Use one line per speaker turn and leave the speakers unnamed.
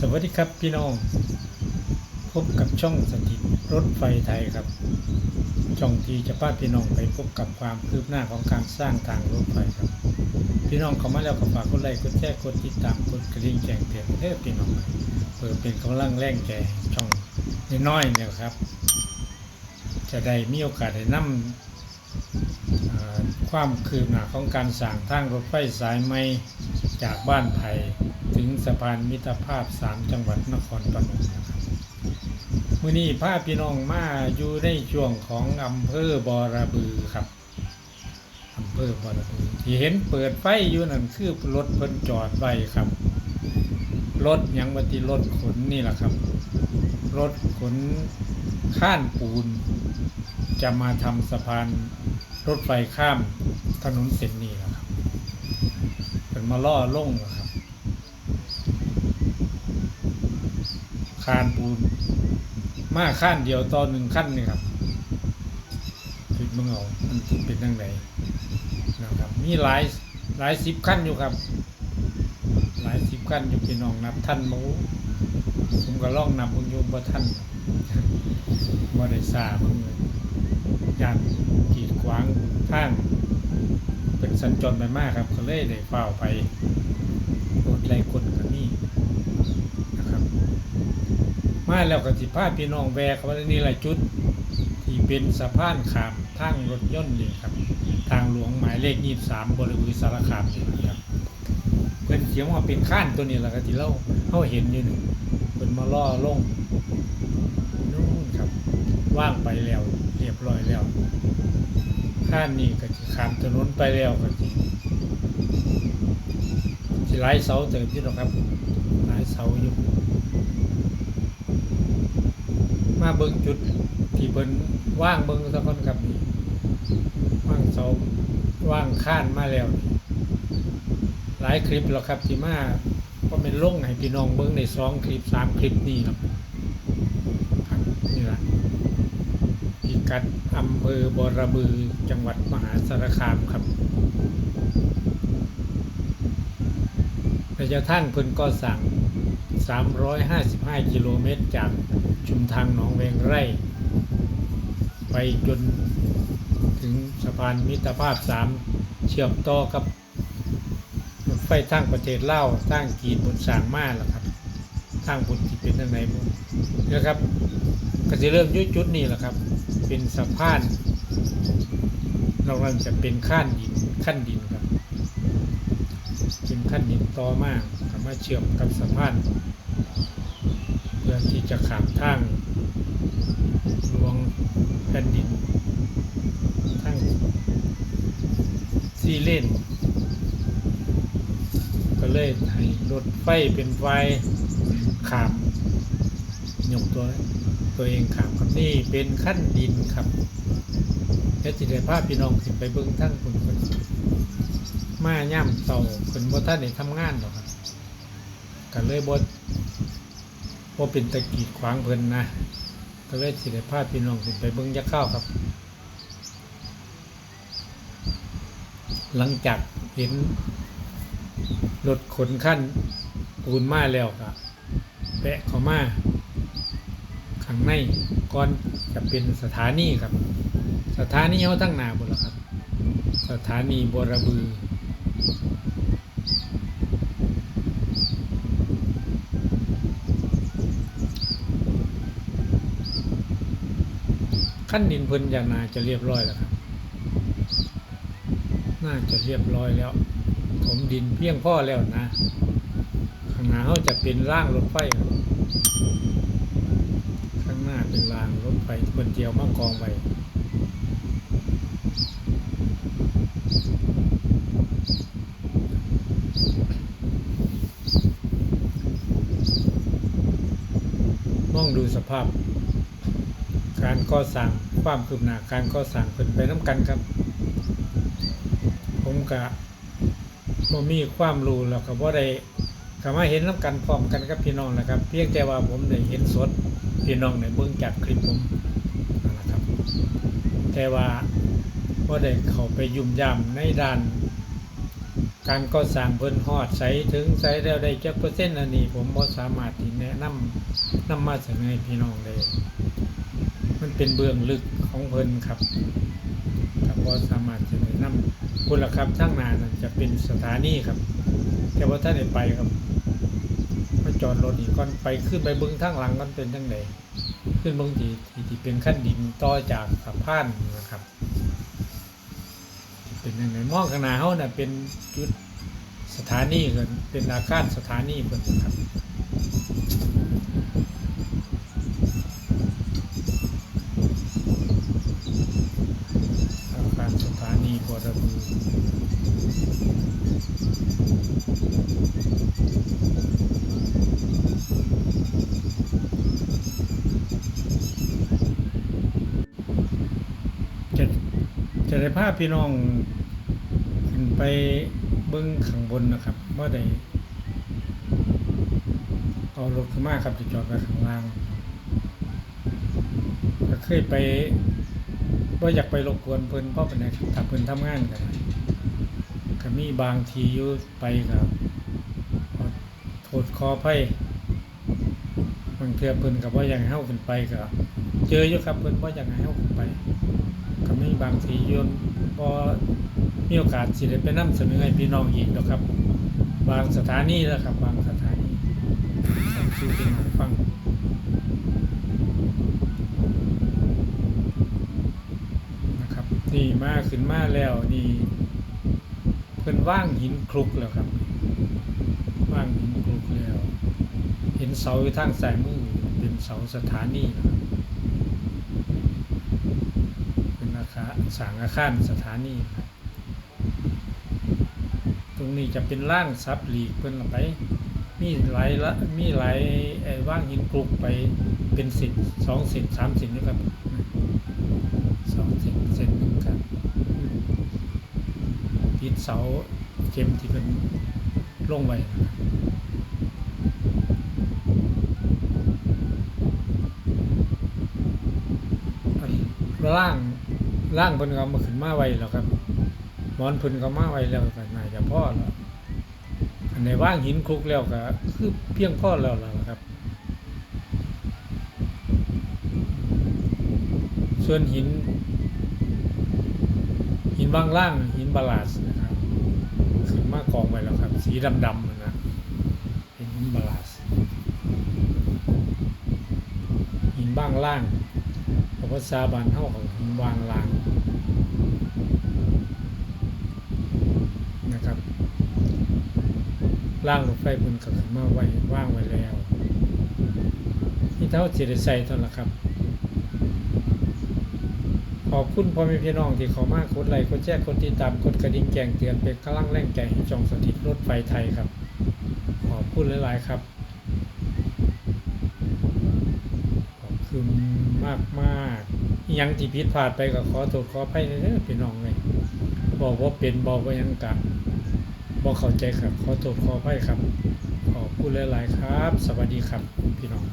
สวัสดีครับพี่น้อง พบกับช่องสถิตรถไฟไทยครับ ช่องที่จะพาพี่น้องไปพบกับความคืบหน้าของการสร้างทางรถไฟครับ พี่น้องเข้ามาแล้วก็ฝากกดไลค์กดแชร์กดติดตามกดกระดิ่งแจ้งเตือนเด้อพี่น้องเพื่อเป็นกำลังแรงแก่ช่องน้อยๆเนี่ยครับ จะได้มีโอกาสได้นำความคืบหน้าของการสร้างทางรถไฟสายใหม่จากบ้านไผ่ ถึงสะพานมิตรภาพ3จังหวัดนครปฐมนะครับมื่อนี้พาพี่น้องมาอยู่ในช่วงของอำเภอบอระบือครับอำเภอบอระบือที่เห็นเปิดไฟอยู่นั่นคือรถเพิ่นจอดไว้ครับรถยังวัติรถขนนี่แหละครับรถขนข้านปูน จะมาทำสะพานรถไฟข้ามถนนเส้นนี้แหละครับเป็นมาล่อล่งนะครับ คานปูน มาขั้นเดียวต่อหนึ่งขั้นนี่ครับคิดมึงเอามันสิเป็นยังไงนนะครับ มีหลายหลายสิบขั้นอยู่ครับ หลายสิบขั้นอยู่พี่น้องนับท่านมูผมก็ล่องนับมึงอยู่บ่ท่านบ่ได้ซาเบิ่งเลยยานกีดขวางทางเป็นสัญจรไปมากครับ ก็เลยได้เฝ้าวไปรถไล่กลกับนี่นะครับ มาแล้วก็สิพาพี่น้องแวกเขาว่านี่หลายจุด ที่เป็นสะพานขามทางรถยนต์นี่ครับ ทางหลวงหมายเลขยี่สามบริเวณสารคามนี่นะครับเพิ่นเสียงว่าเป็นข้านตัวนี้แหละครับที่เราเขาเห็นอยู่หนึ่งเพิ่นมาล่อลงนู่นครับ ว่างไปแล้ว เรียบร้อยแล้วข้านนี้ก็จะขามถนนไปแล้วก็จะจะหลายเสาเติมที่หรอกครับหลายเสาอยู่ มาเบิ่งจุดที่เพิ่นว่างเบิ่งสักคนครับนี่ว่างเสาว่างข้านมาแล้วนี่หลายคลิปแล้วครับที่มาก็เป็นลงให้พี่น้องเบิ่งในสองคลิปสามคลิปนี่ครับนี่แหละพิกัดอำเภอบอระบือจังหวัดมหาสารคามครับระยะทางเพิ่นก็สั่ง 355 กิโลเมตรจาก ชุมทางหนองเวงไร่ ไปจนถึงสะพานมิตรภาพ 3 เชื่อมต่อกับรถไฟทางประเทศเล่าวทางกีนบนสางมาแล้วครับทางบนที่เป็นทางไหนบุนะครับก็จะเริ่มยุจุดนี้แหละครับ เป็นสะพานนอกนั้นจะเป็นขั้นดินขั้นดินครับเป็นขั้นดินต่อมากสามารถเชื่อมกับสะพาน ที่จะขามทางหลวงแผ่นดินทางซีเลนก็เลยให้รถไฟเป็นไฟขามยกตัวตัวเองครับครับนี่เป็นขั้นดินครับแค่จิตใจภาพพี่น้องสิไปเบิ้งทั้งคนคนมาย่ำเต่าคนบ่ท่านได้ทำงานหรอกครับก็เลยบ่ บ่เป็นตะกีดขวางเพลินนะก็เลยสิได้ภาพี่น้องสิไปเบิ้งยักษ์ข้าวครับ หลังจากเห็นรถขนขั้นปูนมาแล้วก็แปะเขามาข้างในก่อนจะเป็นสถานีครับ สถานีเขาตั้งหนาบนแล้วครับ สถานีบรบือ ขั้นดินเพิ่นยานาจะเรียบร้อยแล้วครับ น่าจะเรียบร้อยแล้ว ถมดินเพียงพ่อแล้วนะข้างหน้าเขาจะเป็นร่างรถไฟครับข้างหน้าเป็นรางรถไฟบนเจียวมากองไปมองดูสภาพ การก่อสร้างความคืบหน้าการก่อสร้างเป็นไปน้ำกันครับ ผมกะบ่มีความรู้แล้วก็บ่ได้ก็มาเห็นน้ำกันพร้อมกันกับพี่น้องนะครับ เพียงแต่ว่าผมได้เห็นสดพี่น้องในเบื้องจากคลิปผมนะครับ แต่ว่าก็ได้เข้าไปยุ่มย่ำในด้านการก่อสร้างเพิ่นฮอดใสถึงใสแล้วได้จักเปอร์เซ็นต์อันนี้ ผมบ่สามารถที่แนะนำนำมาเสนอให้พี่น้องได้ เป็นเบื้องลึกของเพิ่นครับแต่บ่สามารถจะแนะนำคุณละครับทางนานจะเป็นสถานีครับ แต่ว่าท่านได้ไปครับมาจอดรถอีกก่อนไปขึ้นไปเบิ่งทางหลังมันเป็นจังไดขึ้นเบิ่งที่ที่ที่เป็นขั้นดินต่อจากสะพานนะครับ เป็นยังไงมองข้างหน้าเฮาน่ะเป็นจุดสถานีเพิ่นเป็นอาคารสถานีเพิ่นครับ อาคารสถานีบอระบู จะจะได้พาพพี่น้องขึ้นไปเบิ้งข้างบนนะครับว่าได้เอารถขึ้นมาครับจะจอดไว้ข้างล่างก็เคยไปว่าอยากไปรบกวนเพิ่นเพราะเป็นไงถ้าเพิ่นทำงานกันก็มีบางทีอยู่ไปกับ ษขออภัยบางเทื่อเพิ่นก็บ่อย่ากให้เฮาขึ้นไปก็เจออยู่ครับเพิ่นบ่าอย่ากให้เฮาขึ้นไปก็มีบางทีโยนบ่มีโอกาสสิได้ไปนำเสนอให้พี่น้องอีกดอกครับ บางสถานีแล้วครับ บางสถานีให้สู่พี่น้องฟังนะครับนี่มาขึ้นมาแล้วนี่เพิ่นว่างหินคลุกแล้วครับว่างหิน เสาอยู่ทางซ้ายมือเป็นเสาสถานีนะครับเป็นอาคารสร้างอาคารสถานีครับตรงนี้จะเป็นร่างซับหลีกเพิ่นละไป มีหลายละมีหลายไอ้ว่างหินคลุกไปเป็นสิบสองสิบสามสิบนะครับสองส้นเส้นหนึ่งครับติดเสาเข็มที่เป็นลงไว้นะครับอัน ล่างล่างเพิ่นก็เอามาขึ้นมาไว้แล้วครับมอนเพิ่นก็มาไว้แล้วก็น่าจะพอแล้วอันในว่างหินคลุกแล้วก็คือเพียงพ่อแล้วล่ะครับ ส่วนหิน หินบางล่างหินบาลาสนะครับขึ้นมากองไว้แล้วครับ สีดำๆนั่นะหินบาลาสหินบางล่าง ภาษาบานเท่าของหินบางลางนะครับล่างรถไฟบนก็ขึ้นมาไว้ว่างไว้แล้วนี่เท่าเจริญใส่เท่านั้นละครับ ขอบคุณพ่อแม่พี่น้องที่ขามากกดไลค์กดแชร์กดติดตามกดกระดิ่งแจ้งเตือนเป็นกำลังแรงใจให้จองสถิตรถไฟไทยครับ ขอบคุณหลาย ๆ ครับ ขอบคุณมากมากยังที่ผิดพลาดไปก็ขอโทษขออภัยเด้อพี่น้องเลยบอกว่าเป็นบอกว่ายังกะบอกเข้าใจครับ ขอโทษขออภัยครับ ขอบคุณหลาย ๆ ครับ สวัสดีครับ พี่น้อง